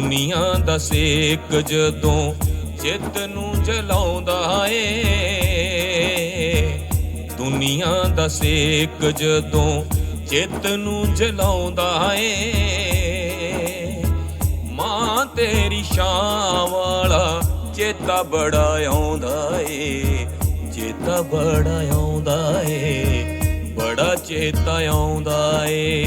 ਦੁਨੀਆ ਦਾ ਸੇਕ ਜਦੋਂ ਚਿੱਤ ਨੂੰ ਜਲਾਉਂਦਾ ਏ। ਦੁਨੀਆ ਦਾ ਸੇਕ ਜਦੋਂ ਚਿੱਤ ਨੂੰ ਜਲਾਉਂਦਾ ਏ। ਮਾਂ ਤੇਰੀ ਸ਼ਾਮ ਵਾਲਾ ਚੇਤਾ ਬੜਾ ਆਉਂਦਾ ਏ। ਚੇਤਾ ਬੜਾ ਆਉਂਦਾ ਏ। ਬੜਾ ਚੇਤਾ ਆਉਂਦਾ ਏ।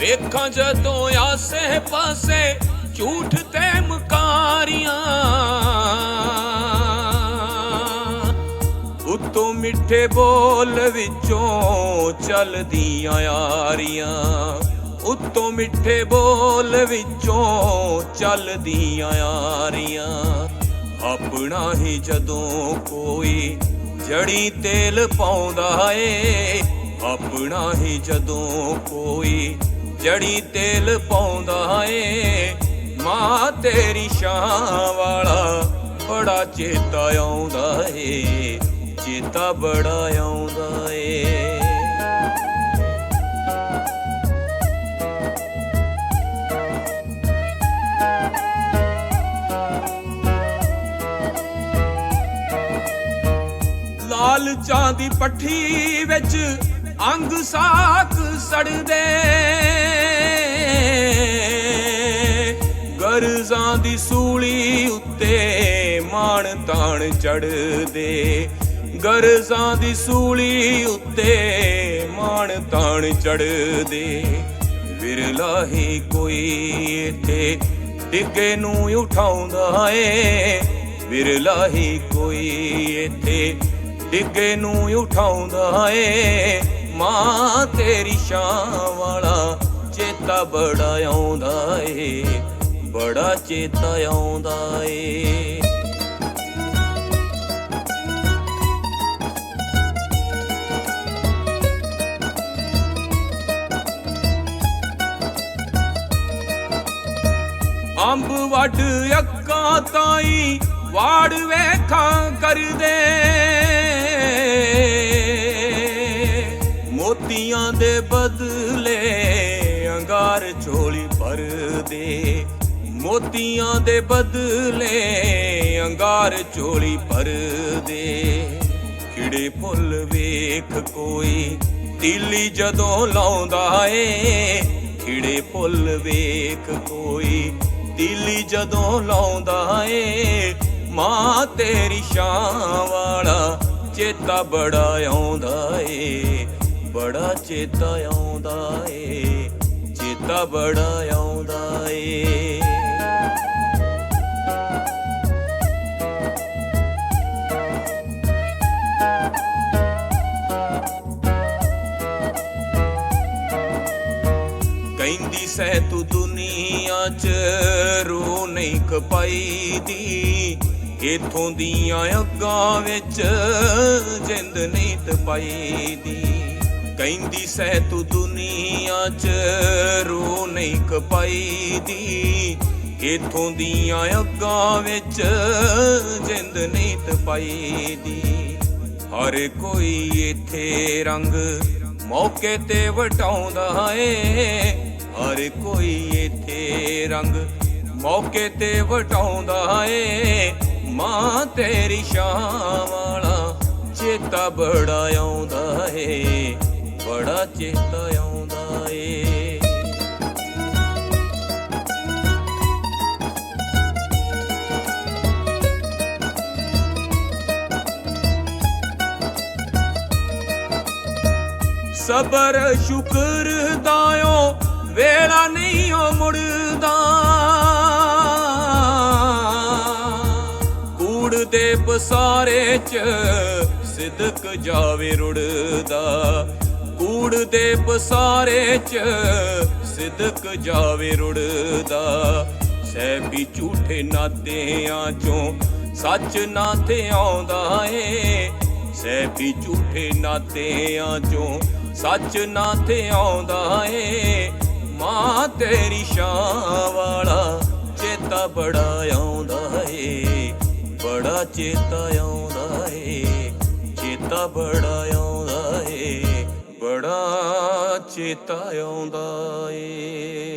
ਵੇਖਾਂ ਜਦੋਂ ਆਸੇ ਪਾਸੇ ਝੂਠ ਤੇ ਮਕਾਰੀਆਂ। ਉਤੋਂ ਮਿੱਠੇ ਬੋਲ ਵਿੱਚੋਂ ਚੱਲਦੀਆਂ ਯਾਰੀਆਂ। ਉਤੋਂ ਮਿੱਠੇ ਬੋਲ ਵਿੱਚੋਂ ਚੱਲਦੀਆਂ ਯਾਰੀਆਂ। ਆਪਣਾ ਹੀ ਜਦੋਂ ਕੋਈ ਜੜੀ ਤੇਲ ਪਾਉਂਦਾ ਏ, ਆਪਣਾ ਹੀ ਜਦੋਂ ਕੋਈ ਜੜੀ ਤੇਲ ਪਾਉਂਦਾ ਏ। ਮਾਂ ਤੇਰੀ ਸ਼ਾਂ ਵਾਲਾ ਬੜਾ ਚੇਤਾ ਆਉਂਦਾ ਏ। ਚੇਤਾ ਬੜਾ ਆਉਂਦਾ ਏ। ਲਾਲ ਚਾਂ ਦੀ ਪੱਠੀ ਵਿੱਚ ਅੰਗ ਸਾਕ ਸੜਦੇ। ਗਰਜ਼ਾਂ ਦੀ ਸੂਲੀ ਉੱਤੇ ਮਾਣ ਤਾਣ ਚੜਦੇ ਗਰਜ਼ਾਂ ਦੀ ਸੂਲੀ ਉੱਤੇ ਮਾਣ ਤਾਣ ਚੜਦੇ ਵਿਰਲਾ ਹੀ ਕੋਈ ਇੱਥੇ ਡਿੱਗੇ ਨੂੰ ਉਠਾਉਂਦਾ ਏ। ਵਿਰਲਾ ਹੀ ਕੋਈ ਇੱਥੇ ਡਿੱਗੇ ਨੂੰ ਉਠਾਉਂਦਾ ਏ। ਮਾਂ ਤੇਰੀ ਸ਼ਾਂ ਵਾਲਾ ਚੇਤਾ ਬੜਾ ਆਉਂਦਾ ਏ। ਬੜਾ ਚੇਤਾ ਆਉਂਦਾ ਏ। ਅੰਬ ਵੱਡ ਅੱਕਾਂ ਤਾਈ ਵਾੜ ਵੇਖਾਂ ਕਰਦੇ। ਮੋਤੀਆਂ ਦੇ ਬਦਲੇ ਅੰਗਾਰ ਝੋਲੀ ਭਰਦੇ। ਮੋਤੀਆਂ ਦੇ ਬਦਲੇ ਅੰਗਾਰ ਚੋਲੀ ਭਰਦੇ। ਖਿੜੇ ਫੁੱਲ ਵੇਖ ਕੋਈ ਤੀਲੀ ਜਦੋਂ ਲਾਉਂਦਾ ਏ। ਕਿਹੜੇ ਫੁੱਲ ਵੇਖ ਕੋਈ ਤੀਲੀ ਜਦੋਂ ਲਾਉਂਦਾ ਏ। ਮਾਂ ਤੇਰੀ ਸ਼ਾਂ ਵਾਲਾ ਚੇਤਾ ਬੜਾ ਆਉਂਦਾ ਏ। ਬੜਾ ਚੇਤਾ ਆਉਂਦਾ ਏ। ਚੇਤਾ ਬੜਾ ਆਉਂਦਾ ਏ। ਸੈ ਤੂੰ ਦੁਨੀਆ 'ਚ ਰੂ ਨਹੀਂ ਖਪਾਈ ਦੀ ਇਥੋਂ ਦੀਆਂ ਅੱਗਾਂ ਵਿੱਚ ਜਿੰਦ ਨਹੀਂ ਤਪਾਈ ਦੀ ਕਹਿੰਦੀ ਸੈ ਤੂੰ ਦੁਨੀਆ 'ਚ ਰੂ ਨਹੀਂ ਖਪਾਈ ਦੀ ਇਥੋਂ ਦੀਆਂ ਅੱਗਾਂ ਵਿੱਚ ਜਿੰਦ ਨਹੀਂ ਤਪਾਈ ਦੀ ਹਰ ਕੋਈ ਇੱਥੇ ਰੰਗ ਮੌਕੇ ਤੇ ਵਟਾਉਂਦਾ ਏ ਹਰ ਕੋਈ ਇੱਥੇ ਰੰਗ ਮੌਕੇ ਤੇ ਵਟਾਉਂਦਾ ਏ। ਮਾਂ ਤੇਰੀ ਸ਼ਾਮ ਵਾਲਾ ਚੇਤਾ ਬੜਾ ਆਉਂਦਾ ਏ, ਬੜਾ ਚੇਤਾ ਆਉਂਦਾ ਏ। ਸਬਰ ਸ਼ੁਕਰ ਦਾਇਓ ਵੇਲਾ ਨਹੀਂ ਉਹ ਮੁੜਦਾ। ਕੂੜ ਦੇ ਪਸਾਰੇ ਚ ਸਿਦਕ ਜਾਵੇ ਰੁੜਦਾ। ਕੂੜ ਦੇ ਪਸਾਰੇ ਚ ਸਿਦਕ ਜਾਵੇ ਰੁੜਦਾ। ਸਹਿਬੀ ਝੂਠੇ ਨਾਤਿਆਂ ਚੋਂ ਸੱਚ ਨਾ ਤੇ ਆਉਂਦਾ ਏ। ਸਹਿਬੀ ਝੂਠੇ ਨਾਤਿਆਂ ਚੋਂ ਸੱਚ ਨਾ ਤੇ ਆਉਂਦਾ ਏ। ਮਾਂ ਤੇਰੀ ਸ਼ਾਂ ਵਾਲਾ ਚੇਤਾ ਬੜਾ ਆਉਂਦਾ ਏ, ਬੜਾ ਚੇਤਾ ਆਉਂਦਾ ਏ, ਚੇਤਾ ਬੜਾ ਆਉਂਦਾ ਏ, ਬੜਾ ਚੇਤਾ ਆਉਂਦਾ ਏ।